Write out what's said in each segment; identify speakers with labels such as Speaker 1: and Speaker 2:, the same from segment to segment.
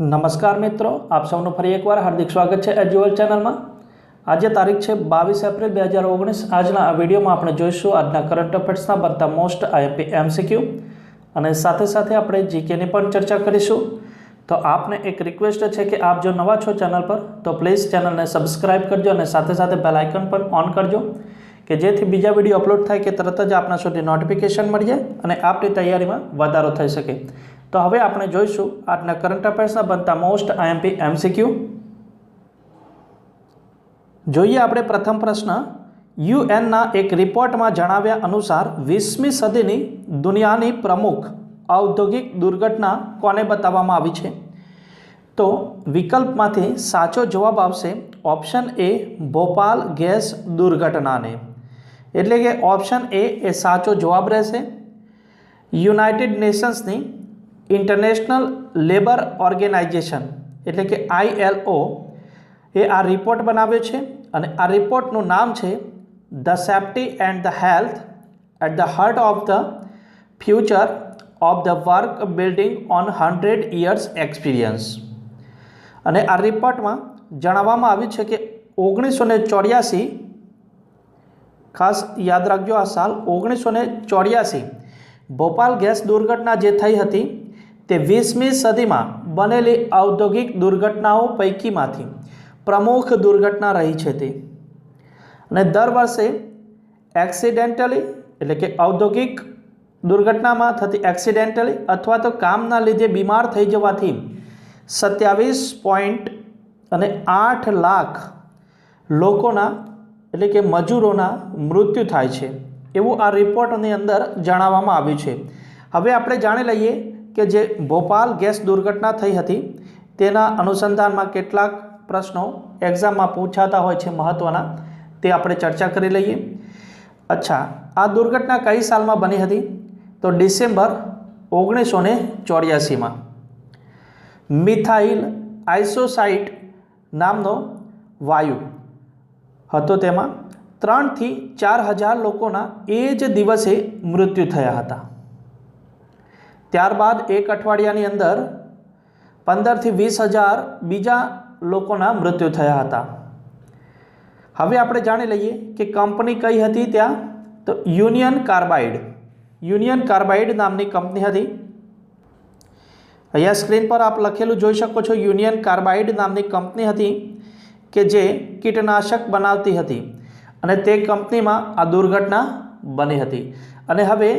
Speaker 1: નમસ્કાર મિત્રો, આપ સૌનું ફરી એકવાર હાર્દિક સ્વાગત છે એજ્યુઅલ ચેનલમાં. આજે તારીખ છે બાવીસ એપ્રિલ બે હજાર ઓગણીસ. આજના આ વિડીયોમાં આપણે જોઈશું આજના કરંટ અફેર્સના બનતા મોસ્ટ આઈએમપી એમસીક્યુ. અને સાથે સાથે આપણે જીકેની પણ ચર્ચા કરીશું. તો આપને એક રિક્વેસ્ટ છે કે આપ જો નવા છો ચેનલ પર, તો પ્લીઝ ચેનલને સબસ્ક્રાઇબ કરજો અને સાથે સાથે બેલ આઇકન પણ ઓન કરજો, કે જેથી બીજા વીડિયો અપલોડ થાય કે તરત જ આપના સુધી નોટિફિકેશન મળી જાય અને આપની તૈયારીમાં વધારો થઈ શકે. તો હવે આપણે જોઈશું આજના કરંટ અફેર્સના બનતા મોસ્ટ આઈએમપી એમસીક્યુ જોઈએ આપણે પ્રથમ પ્રશ્ન. યુએનના એક રિપોર્ટમાં જણાવ્યા અનુસાર વીસમી સદીની દુનિયાની પ્રમુખ ઔદ્યોગિક દુર્ઘટના કોને બતાવવામાં આવી છે? તો વિકલ્પમાંથી સાચો જવાબ આવશે ઓપ્શન એ ભોપાલ ગેસ દુર્ઘટનાને. એટલે કે ઓપ્શન એ એ સાચો જવાબ રહેશે. યુનાઇટેડ નેશન્સની ઇન્ટરનેશનલ લેબર ઓર્ગેનાઇઝેશન એટલે કે આઈએલઓ એ આ રિપોર્ટ બનાવ્યો છે અને આ રિપોર્ટનું નામ છે the safety and the health at the heart of the future of the work building on hundred years experience અને આ રિપોર્ટમાં જણાવવામાં આવ્યું છે કે ઓગણીસો ને ચોર્યાસી, ખાસ યાદ રાખજો આ સાલ ઓગણીસો ને ચોર્યાસી, ભોપાલ ગેસ દુર્ઘટના જે થઈ હતી તે વીસમી સદીમાં બનેલી ઔદ્યોગિક દુર્ઘટનાઓ પૈકીમાંથી પ્રમુખ દુર્ઘટના રહી છે તે. અને દર વર્ષે એક્સિડેન્ટલી એટલે કે ઔદ્યોગિક દુર્ઘટનામાં થતી એક્સિડેન્ટલી અથવા તો કામના લીધે બીમાર થઈ જવાથી સત્યાવીસ પોઈન્ટ અને આઠ લાખ લોકોના એટલે કે મજૂરોના મૃત્યુ થાય છે. એવું આ રિપોર્ટની અંદર જણાવવામાં આવ્યું છે. હવે આપણે જાણી લઈએ કે જે ભોપાલ ગેસ દુર્ઘટના થઈ હતી, તેના અનુસંધાનમાં કેટલાક પ્રશ્નો એક્ઝામમાં પૂછાતા હોય છે મહત્ત્વના તે આપણે ચર્ચા કરી લઈએ. અચ્છા, આ દુર્ઘટના કઈ સાલમાં બની હતી? તો ડિસેમ્બર ઓગણીસો ને ચોર્યાસીમાં. મિથાઇલ આઇસોસાઇટ નામનો વાયુ હતો તેમાં ત્રણથી ચાર હજાર લોકોના એ જ દિવસે મૃત્યુ થયા હતા. ત્યારબાદ એક અઠવાડિયાની અંદર પંદરથી વીસ હજાર બીજા લોકોના મૃત્યુ થયા હતા. હવે આપણે જાણી લઈએ કે કંપની કઈ હતી ત્યાં? તો યુનિયન કાર્બાઇડ. યુનિયન કાર્બાઇડ નામની કંપની હતી. અહીંયા સ્ક્રીન પર આપ લખેલું જોઈ શકો છો, યુનિયન કાર્બાઇડ નામની કંપની હતી કે જે કીટનાશક બનાવતી હતી અને તે કંપનીમાં આ દુર્ઘટના બની હતી. અને હવે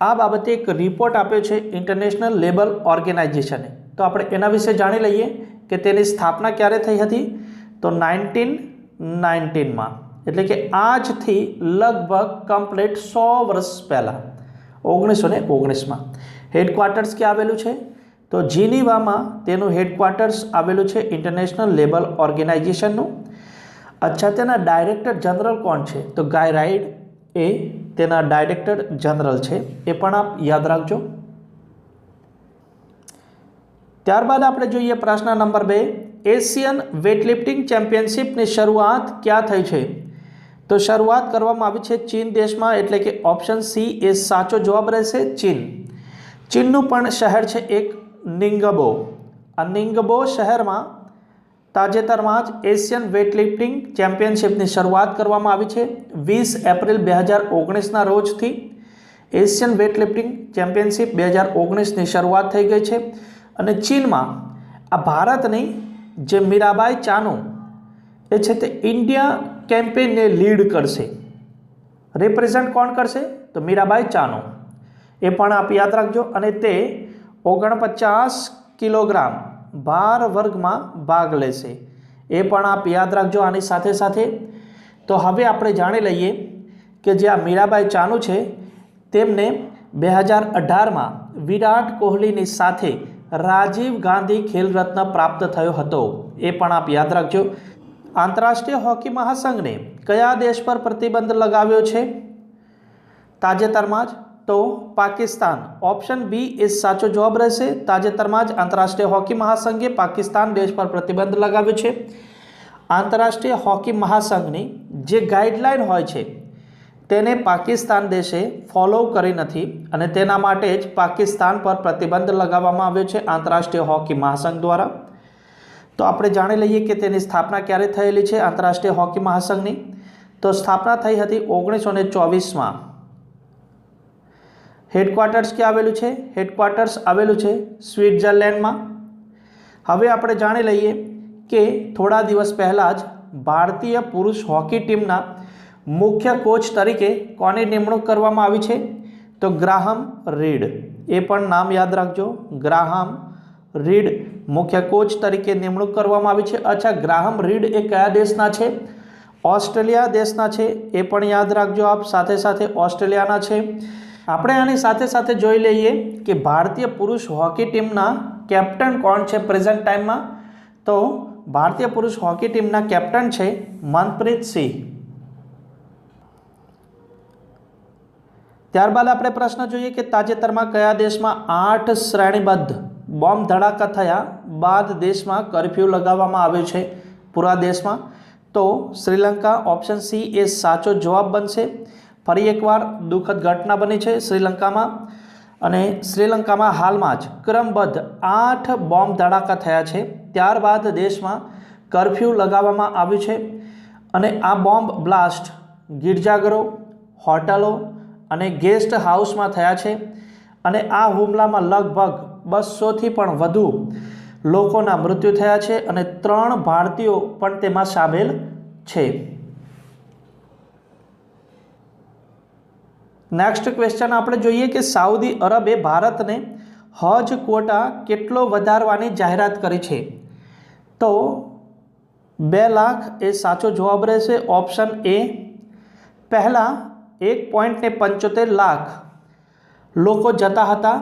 Speaker 1: આ બાબતે એક રિપોર્ટ આપ્યો છે ઇન્ટરનેશનલ લેબર ઓર્ગેનાઇઝેશને તો આપણે એના વિશે જાણી લઈએ કે તેની સ્થાપના ક્યારે થઈ હતી? તો નાઇન્ટીન નાઇન્ટીનમાં એટલે કે આજથી લગભગ કમ્પ્લીટ સો વર્ષ પહેલાં ઓગણીસો ને ઓગણીસમાં. હેડક્વાર્ટર્સ ક્યાં આવેલું છે? તો જીનીવામાં તેનું હેડક્વાર્ટર્સ આવેલું છે ઇન્ટરનેશનલ લેબર ઓર્ગેનાઇઝેશનનું અચ્છા, તેના ડાયરેક્ટર જનરલ કોણ છે? તો ગાય રાઇડ એ તેના ડાયરેક્ટર જનરલ છે. એ પણ આપ યાદ રાખજો. ત્યારબાદ આપણે જોઈએ પ્રશ્ન નંબર બે. એશિયન વેટલિફ્ટિંગ ચેમ્પિયનશિપની શરૂઆત ક્યાં થઈ છે? તો શરૂઆત કરવામાં આવી છે ચીન દેશમાં, એટલે કે ઓપ્શન સી એ સાચો જવાબ રહેશે ચીન. ચીનનું પણ શહેર છે એક નિંગબો. આ નિંગબો શહેરમાં તાજેતરમાં જ એશિયન વેટલિફ્ટિંગ ચેમ્પિયનશિપની શરૂઆત કરવામાં આવી છે. વીસ એપ્રિલ બે હજાર ઓગણીસના રોજથી એશિયન વેટલિફ્ટિંગ ચેમ્પિયનશિપ બે હજાર ઓગણીસની શરૂઆત થઈ ગઈ છે અને ચીનમાં આ ભારતની જે મીરાબાઈ ચાનુ એ છે તે ઇન્ડિયા કેમ્પેનને લીડ કરશે. રિપ્રેઝન્ટ કોણ કરશે? તો મીરાબાઈ ચાનુ. એ પણ આપ યાદ રાખજો અને તે ઓગણપચાસ કિલોગ્રામ ભાર વર્ગમાં ભાગ લેશે એ પણ આપ યાદ રાખજો આની સાથે સાથે. તો હવે આપણે જાણી લઈએ કે જે આ મીરાબાઈ ચાનુ છે, તેમને બે હજાર અઢારમાં વિરાટ કોહલીની સાથે રાજીવ ગાંધી ખેલ રત્ન પ્રાપ્ત થયો હતો. એ પણ આપ યાદ રાખજો. આંતરરાષ્ટ્રીય હોકી મહાસંઘને કયા દેશ પર પ્રતિબંધ લગાવ્યો છે? તાજેતરમાં જ તો પાકિસ્તાન. ઓપ્શન બી એ સાચો જવાબ રહેશે. તાજેતરમાં જ આંતરરાષ્ટ્રીય હોકી મહાસંઘે પાકિસ્તાન દેશ પર પ્રતિબંધ લગાવ્યો છે. આંતરરાષ્ટ્રીય હોકી મહાસંઘની જે ગાઈડલાઈન હોય છે, તેને પાકિસ્તાન દેશે ફોલો કરી નથી અને તેના માટે જ પાકિસ્તાન પર પ્રતિબંધ લગાવવામાં આવ્યો છે આંતરરાષ્ટ્રીય હોકી મહાસંઘ દ્વારા. તો આપણે જાણી લઈએ કે તેની સ્થાપના ક્યારે થયેલી છે આંતરરાષ્ટ્રીય હોકી મહાસંઘની. તો સ્થાપના થઈ હતી ઓગણીસો ચોવીસમાં. હેડક્વાર્ટર્સ ક્યાં આવેલું છે? હેડક્વાર્ટર્સ આવેલું છે સ્વિટ્ઝરલેન્ડમાં. હવે આપણે જાણી લઈએ કે થોડા દિવસ પહેલાં જ ભારતીય પુરુષ હોકી ટીમના મુખ્ય કોચ તરીકે કોની નિમણૂક કરવામાં આવી છે? તો ગ્રાહમ રીડ. એ પણ નામ યાદ રાખજો. ગ્રાહમ રીડ મુખ્ય કોચ તરીકે નિમણૂક કરવામાં આવી છે. અચ્છા, ગ્રાહમ રીડ એ કયા દેશના છે? ઓસ્ટ્રેલિયા દેશના છે. એ પણ યાદ રાખજો આપ. સાથે સાથે ઓસ્ટ્રેલિયાના છે. આપણે આની સાથે સાથે જોઈ લઈએ કે ભારતીય પુરુષ હોકી ટીમના કેપ્ટન કોણ છે પ્રેઝન્ટ ટાઈમમાં તો ભારતીય પુરુષ હોકી ટીમના કેપ્ટન છે મનપ્રીત સિંહ. ત્યારબાદ આપણે પ્રશ્ન જોઈએ કે તાજેતરમાં કયા દેશમાં આઠ શ્રેણીબદ્ધ બોમ્બ ધડાકા થયા બાદ દેશમાં કરફ્યુ લગાવવામાં આવ્યો છે પૂરા દેશમાં? તો શ્રીલંકા ઓપ્શન સી એ સાચો જવાબ બનશે. ફરી એકવાર દુઃખદ ઘટના બની છે શ્રીલંકામાં અને શ્રીલંકામાં હાલમાં જ ક્રમબદ્ધ આઠ બોમ્બ ધડાકા થયા છે. ત્યારબાદ દેશમાં કરફ્યુ લગાવવામાં આવ્યું છે અને આ બોમ્બ બ્લાસ્ટ ગિરજાઘરો, હોટલો અને ગેસ્ટ હાઉસમાં થયા છે અને આ હુમલામાં લગભગ બસોથી પણ વધુ લોકોના મૃત્યુ થયા છે અને ત્રણ ભારતીયો પણ તેમાં સામેલ છે. નેક્સ્ટ ક્વેશ્ચન આપણે જોઈએ કે સાઉદી અરબે ભારતને હજ ક્વોટા કેટલો વધારવાની જાહેરાત કરી છે? તો બે લાખ એ સાચો જવાબ રહેશે ઓપ્શન એ પહેલાં એક પોઈન્ટ ને પંચોતેર લાખ લોકો જતા હતા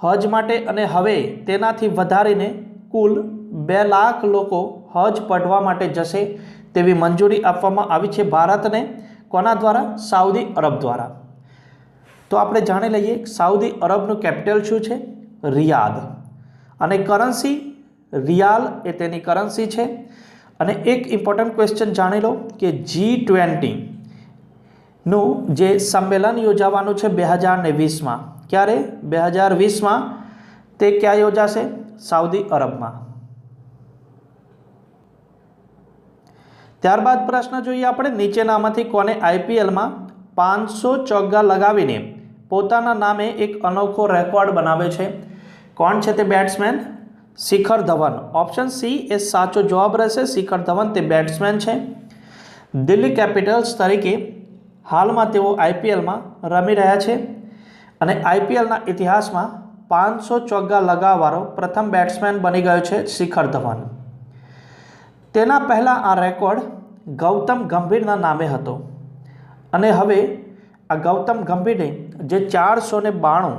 Speaker 1: હજ માટે અને હવે તેનાથી વધારીને કુલ બે લાખ લોકો હજ પઢવા માટે જશે તેવી મંજૂરી આપવામાં આવી છે ભારતને કોના દ્વારા? સાઉદી અરબ દ્વારા. તો આપણે જાણી લઈએ સાઉદી અરબનું કેપિટલ શું છે? રિયાદ. અને કરન્સી? રિયાલ એ તેની કરન્સી છે. અને એક ઇમ્પોર્ટન્ટ ક્વેશ્ચન જાણી લો કે જી ટ્વેન્ટીનું જે સંમેલન યોજાવાનું છે બે હજાર ને વીસમાં. ક્યારે? બે હજાર વીસમાં. તે ક્યાં યોજાશે? સાઉદી અરબમાં. ત્યારબાદ પ્રશ્ન જોઈએ આપણે નીચેનામાંથી કોને આઈપીએલમાં પાંચસો ચોગ્ગા લગાવીને પોતાના નામે એક અનોખો રેકોર્ડ બનાવે છે. કોણ છે તે batsman? Shikhar Dhawan. Option C એ સાચો જવાબ રહેશે. શિખર ધવન તે બેટ્સમેન છે. દિલ્હી કેપિટલ્સ તરીકે હાલમાં તેઓ આઈપીએલમાં રમી રહ્યા છે અને આઈપીએલના ઇતિહાસમાં પાંચસો ચોગ્ગા લગાવવાળો પ્રથમ બેટ્સમેન બની ગયો છે શિખર ધવન. તેના પહેલાં આ રેકોર્ડ ગૌતમ ગંભીરના નામે હતો અને હવે આ ગૌતમ ગંભીરે જે ચારસો ને બાણું,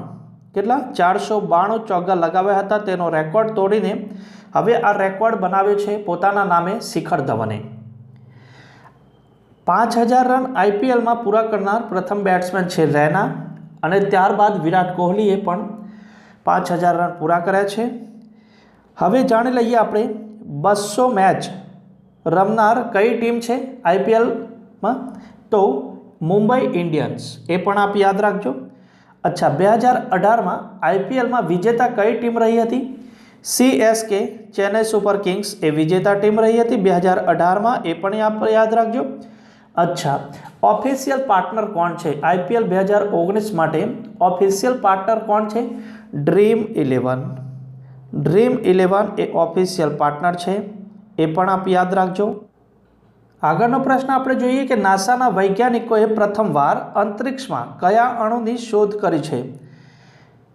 Speaker 1: કેટલા? ચારસો બાણું ચોગ્ગા લગાવ્યા હતા, તેનો રેકોર્ડ તોડીને હવે આ રેકોર્ડ બનાવ્યો છે પોતાના નામે શિખર ધવને. પાંચ હજાર રન આઈપીએલમાં પૂરા કરનાર પ્રથમ બેટ્સમેન છે રૈના અને ત્યારબાદ વિરાટ કોહલીએ પણ પાંચ હજાર રન પૂરા કર્યા છે. હવે જાણી લઈએ આપણે બસો મેચ રમનાર કઈ ટીમ છે આઈપીએલમાં તો મુંબઈ ઇન્ડિયન્સ. એ પણ આપ યાદ રાખજો. અચ્છા, બે હજાર અઢારમાં આઈપીએલમાં વિજેતા કઈ ટીમ રહી હતી? સીએસકે ચેન્નઈ સુપર કિંગ્સ એ વિજેતા ટીમ રહી હતી બે હજાર અઢારમાં. એ પણ આપ યાદ રાખજો. અચ્છા, ઓફિશિયલ પાર્ટનર કોણ છે? આઈપીએલ બે હજાર ઓગણીસ માટે ઓફિશિયલ પાર્ટનર કોણ છે? Dream Eleven. ડ્રીમ ઇલેવન એ ઓફિશિયલ પાર્ટનર છે. એ પણ આપ યાદ રાખજો. આગળનો પ્રશ્ન આપણે જોઈએ કે નાસાના વૈજ્ઞાનિકોએ પ્રથમવાર અંતરિક્ષમાં કયા અણુની શોધ કરી છે?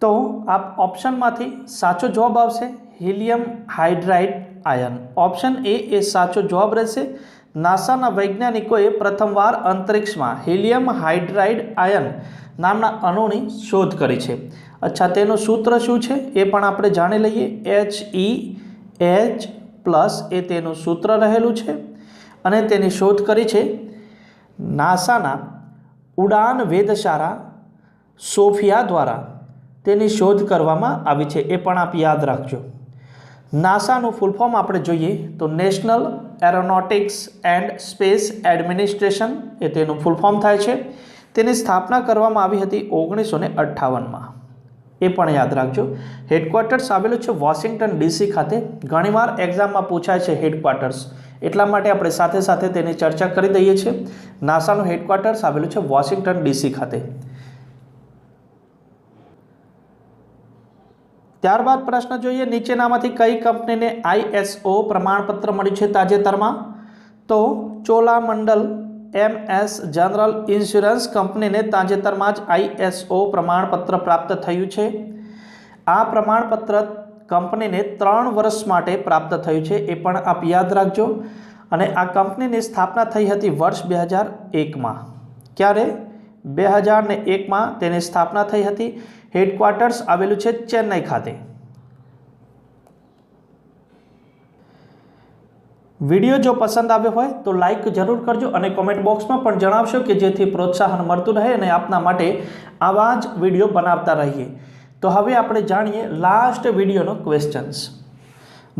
Speaker 1: તો આપ ઓપ્શનમાંથી સાચો જવાબ આવશે, helium hydride ion. Option A એ સાચો જવાબ રહેશે. નાસાના વૈજ્ઞાનિકોએ પ્રથમવાર અંતરિક્ષમાં હિલિયમ હાઇડ્રાઇડ આયન નામના અણુની શોધ કરી છે. અચ્છા, તેનું સૂત્ર શું છે? એ પણ આપણે જાણી લઈએ. એચ ઈ એચ પ્લસ એ તેનું સૂત્ર રહેલું છે. અને તેની શોધ કરી છે. નાસાના ઉડાન વેધશાળા સોફિયા દ્વારા તેની શોધ કરવામાં આવી છે, એ પણ આપ યાદ રાખજો. નાસાનું ફૂલ ફોર્મ આપણે જોઈએ તો National Aeronautics and Space Administration એ તેનું ફૂલ ફોર્મ થાય છે. તેની સ્થાપના કરવામાં આવી હતી ઓગણીસો ને અઠ્ઠાવનમાં. એ પણ યાદ રાખજો. હેડક્વાર્ટર્સ આવેલું છે વોશિંગ્ટન ડીસી ખાતે. ઘણીવાર એક્ઝામમાં પૂછાય છે હેડક્વાર્ટર્સ એટલા માટે આપણે સાથે સાથે તેની ચર્ચા કરી દઈએ છીએ. નાસાનું હેડક્વાર્ટર્સ આવેલું છે વોશિંગ્ટન ડીસી ખાતે. ત્યારબાદ પ્રશ્ન જોઈએ, નીચેનામાંથી કઈ કંપનીને આઈએસઓ પ્રમાણપત્ર મળ્યું છે તાજેતરમાં? તો ચોલામંડલ એમએસ જનરલ ઇન્સ્યોરન્સ કંપનીને તાજેતરમાં જ આઈએસઓ પ્રમાણપત્ર પ્રાપ્ત થયું છે. આ પ્રમાણપત્ર કંપનીને ત્રણ વર્ષ માટે પ્રાપ્ત થયું છે એ પણ આપ યાદ રાખજો. અને આ કંપનીની સ્થાપના થઈ હતી વર્ષ બે હજાર એકમાં. ક્યારે? બે હજાર ને એકમાં તેની સ્થાપના થઈ હતી. હેડક્વાર્ટર્સ આવેલું છે ચેન્નઈ ખાતે. વીડિયો જો પસંદ આવ્યો હોય તો લાઇક જરૂર કરજો અને કોમેન્ટ બોક્સમાં પણ જણાવશો કે જેથી પ્રોત્સાહન મળતું રહે અને આપના માટે આવા જ વીડિયો બનાવતા રહીએ. તો હવે આપણે જાણીએ લાસ્ટ વિડીયોનો ક્વેશ્ચન્સ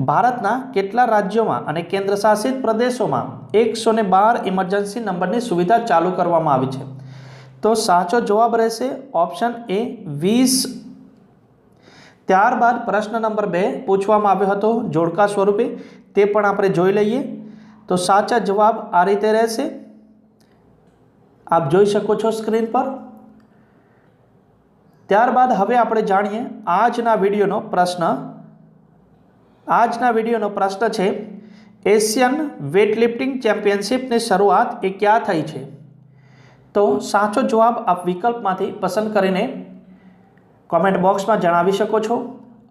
Speaker 1: ભારતના કેટલા રાજ્યોમાં અને કેન્દ્રશાસિત પ્રદેશોમાં એકસો ને બાર ઇમરજન્સી નંબરની સુવિધા ચાલુ કરવામાં આવી છે? તો સાચો જવાબ રહેશે ઓપ્શન એ વીસ. ત્યારબાદ પ્રશ્ન નંબર બે પૂછવામાં આવ્યો હતો જોડકા સ્વરૂપે, તે પણ આપણે જોઈ લઈએ. તો સાચા જવાબ આ રીતે રહેશે. આપ જોઈ શકો છો સ્ક્રીન પર. ત્યારબાદ હવે આપણે જાણીએ આજના વિડીયોનો પ્રશ્ન. આજના વિડીયોનો પ્રશ્ન છે, એશિયન વેટલિફ્ટિંગ ચેમ્પિયનશિપની શરૂઆત એ ક્યાં થઈ છે? તો સાચો જવાબ આપ વિકલ્પમાંથી પસંદ કરીને કોમેન્ટ બોક્સમાં જણાવી શકો છો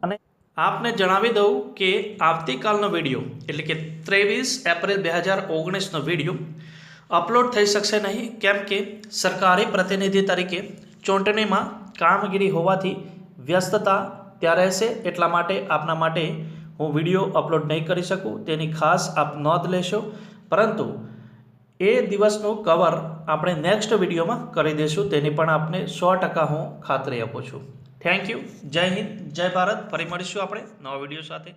Speaker 1: અને આપને જણાવી દઉં કે આવતીકાલનો વીડિયો, એટલે કે ત્રેવીસ એપ્રિલ બે હજાર ઓગણીસનો વીડિયો, અપલોડ થઈ શકશે નહીં, કેમ કે સરકારી પ્રતિનિધિ તરીકે ચૂંટણીમાં કામગીરી હોવાથી વ્યસ્તતા ત્યાં રહેશે એટલા માટે આપના માટે હું વીડિયો અપલોડ નહીં કરી શકું. તેની ખાસ આપ નોંધ લેશો. પરંતુ એ દિવસનું કવર આપણે નેક્સ્ટ વિડીયોમાં કરી દઈશું તેની પણ આપને સો ટકા હું ખાતરી આપું છું. Thank you. જય હિન્દ, જય ભારત. ફરી મળીશું આપણે નવા વીડિયો સાથે.